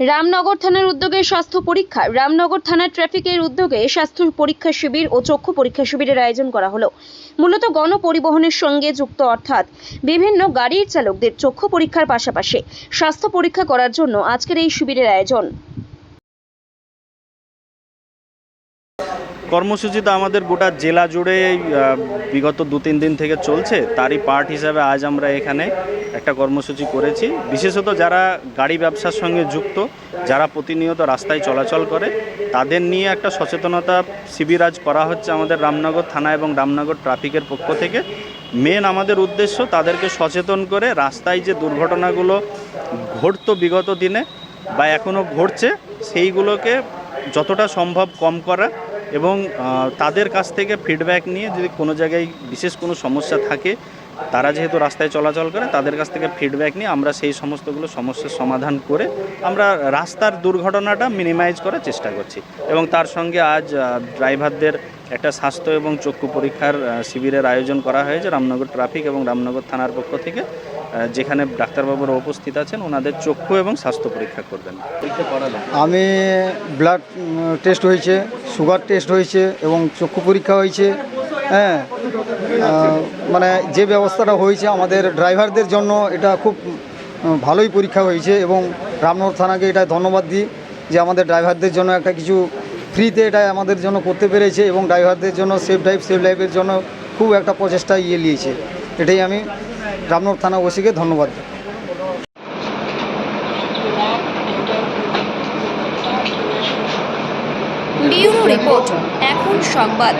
রামনগর থানার উদ্যোগে স্বাস্থ্য পরীক্ষা। রামনগর থানার ট্রাফিকের উদ্যোগে স্বাস্থ্য পরীক্ষা শিবির ও চক্ষু পরীক্ষা শিবিরের আয়োজন করা হলো। মূলত গণপরিবহনের সঙ্গে যুক্ত অর্থাৎ বিভিন্ন গাড়ির চালকদের চক্ষু পরীক্ষার পাশাপাশি স্বাস্থ্য পরীক্ষা করার জন্য আজকের এই শিবিরের আয়োজন। কর্মসূচিটা আমাদের গোটা জেলা জুড়ে বিগত দু তিন দিন থেকে চলছে। তারই পার্ট হিসাবে আজ আমরা এখানে একটা কর্মসূচি করেছি। বিশেষত যারা গাড়ি ব্যবসার সঙ্গে যুক্ত, যারা প্রতিনিয়ত রাস্তায় চলাচল করে, তাদের নিয়ে একটা সচেতনতা শিবির আজ করা হচ্ছে আমাদের রামনগর থানা এবং রামনগর ট্রাফিকের পক্ষ থেকে। মেন আমাদের উদ্দেশ্য তাদেরকে সচেতন করে রাস্তায় যে দুর্ঘটনাগুলো ঘটতো বিগত দিনে বা এখনও ঘটছে, সেইগুলোকে যতটা সম্ভব কম করা। এবং তাদের কাছ থেকে ফিডব্যাক নিয়ে যদি কোনো জায়গায় বিশেষ কোনো সমস্যা থাকে তারা যেহেতু রাস্তায় চলাচল করে, তাদের কাছ থেকে ফিডব্যাক নিয়ে আমরা সেই সমস্তগুলো সমস্যার সমাধান করে আমরা রাস্তার দুর্ঘটনাটা মিনিমাইজ করার চেষ্টা করছি। এবং তার সঙ্গে আজ ড্রাইভারদের একটা স্বাস্থ্য এবং চক্ষু পরীক্ষার শিবিরের আয়োজন করা হয়েছে রামনগর ট্রাফিক এবং রামনগর থানার পক্ষ থেকে। যেখানে ডাক্তারবাবুরা উপস্থিত আছেন, ওনাদের চক্ষু এবং স্বাস্থ্য পরীক্ষা করবেন। আমি ব্লাড টেস্ট হয়েছে সুগার টেস্ট হয়েছে এবং চক্ষু পরীক্ষা হয়েছে হ্যাঁ মানে যে ব্যবস্থাটা হয়েছে আমাদের ড্রাইভারদের জন্য এটা খুব ভালোই পরীক্ষা হয়েছে এবং রামনগর থানাকে এটা ধন্যবাদ দিই যে আমাদের ড্রাইভারদের জন্য একটা কিছু ফ্রিতে এটা আমাদের জন্য করতে পেরেছে এবং ড্রাইভারদের জন্য সেফ ড্রাইভ, সেফ লাইফের জন্য খুব একটা প্রচেষ্টা ইয়ে নিয়েছে। এটাই আমি রামনগর থানা ওসিকে ধন্যবাদ দিই। রিপোর্ট, এখন সংবাদ।